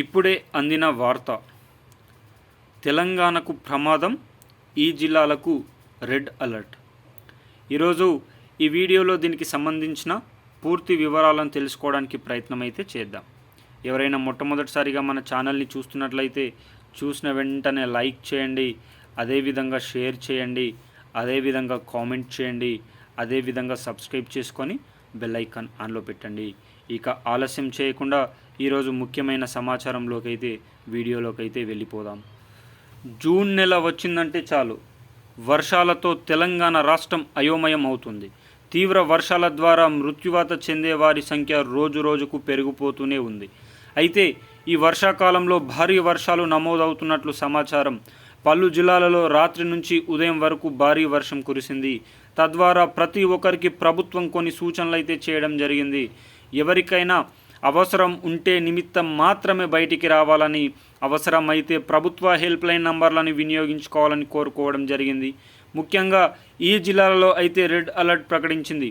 ఇప్పుడే అందిన వార్త. తెలంగాణకు ప్రమాదం ఈ జిల్లాలకు రెడ్ అలర్ట్. ఈరోజు ఈ వీడియోలో దీనికి సంబంధించిన పూర్తి వివరాలను తెలుసుకోవడానికి ప్రయత్నం అయితే చేద్దాం. ఎవరైనా మొట్టమొదటిసారిగా మన ఛానల్ని చూస్తున్నట్లయితే చూసిన వెంటనే లైక్ చేయండి అదేవిధంగా షేర్ చేయండి అదేవిధంగా కామెంట్ చేయండి అదేవిధంగా సబ్స్క్రైబ్ చేసుకొని బెల్ ఐకాన్ ఆన్లో పెట్టండి. ఇక ఆలస్యం చేయకుండా ఈరోజు ముఖ్యమైన సమాచారంలోకి అయితే వీడియోలోకి అయితే వెళ్ళిపోదాం. జూన్ నెల వచ్చిందంటే చాలు. వర్షాలతో తెలంగాణ రాష్ట్రం అయోమయం అవుతుంది. తీవ్ర వర్షాల ద్వారా మృత్యువాత చెందే వారి సంఖ్య రోజు రోజుకు పెరిగిపోతూనే ఉంది. అయితే ఈ వర్షాకాలంలో భారీ వర్షాలు నమోదవుతున్నట్లు సమాచారం పలు జిల్లాలలో రాత్రి నుంచి ఉదయం వరకు భారీ వర్షం కురిసింది. తద్వారా ప్రతి ఒక్కరికి ప్రభుత్వం కొన్ని సూచనలు అయితే చేయడం జరిగింది. ఎవరికైనా అవసరం ఉంటే నిమిత్తం మాత్రమే బయటికి రావాలని అవసరమైతే ప్రభుత్వ హెల్ప్ లైన్ నంబర్లను వినియోగించుకోవాలని కోరుకోవడం జరిగింది. ముఖ్యంగా ఈ జిల్లాలలో అయితే రెడ్ అలర్ట్ ప్రకటించింది.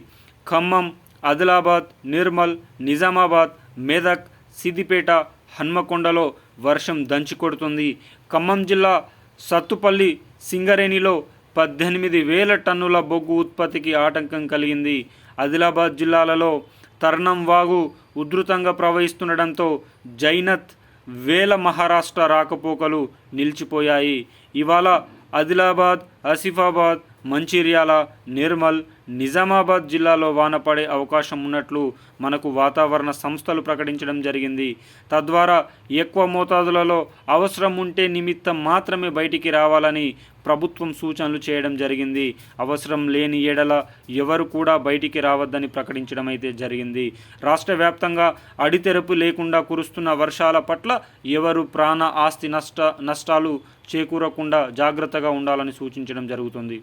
ఖమ్మం ఆదిలాబాద్ నిర్మల్ నిజామాబాద్ మెదక్ సిద్దిపేట హన్మకొండలో వర్షం దంచి కొడుతుంది ఖమ్మం జిల్లా సత్తుపల్లి సింగరేణిలో పద్దెనిమిది వేల టన్నుల బొగ్గు ఉత్పత్తికి ఆటంకం కలిగింది. ఆదిలాబాద్ జిల్లాలలో తర్నం వాగు ఉధృతంగా ప్రవహిస్తుండడంతో జైనత్ వేల మహారాష్ట్ర రాకపోకలు నిలిచిపోయాయి. ఇవాళ ఆదిలాబాద్ ఆసిఫాబాద్ మంచిర్యాల నిర్మల్ నిజామాబాద్ జిల్లాలో వాన పడే అవకాశం ఉన్నట్లు మనకు వాతావరణ సంస్థలు ప్రకటించడం జరిగింది. తద్వారా ఎక్కువ మోతాదులలో అవసరం ఉంటే నిమిత్తం మాత్రమే బయటికి రావాలని ప్రభుత్వం సూచనలు చేయడం జరిగింది. అవసరం లేని ఏడల ఎవరు కూడా బయటికి రావద్దని ప్రకటించడం అయితే జరిగింది. రాష్ట్ర వ్యాప్తంగా అడితెరపు లేకుండా కురుస్తున్న వర్షాల పట్ల ఎవరు ప్రాణ ఆస్తి నష్ట నష్టాలు చేకూరకుండా జాగ్రత్తగా ఉండాలని సూచించడం జరుగుతుంది.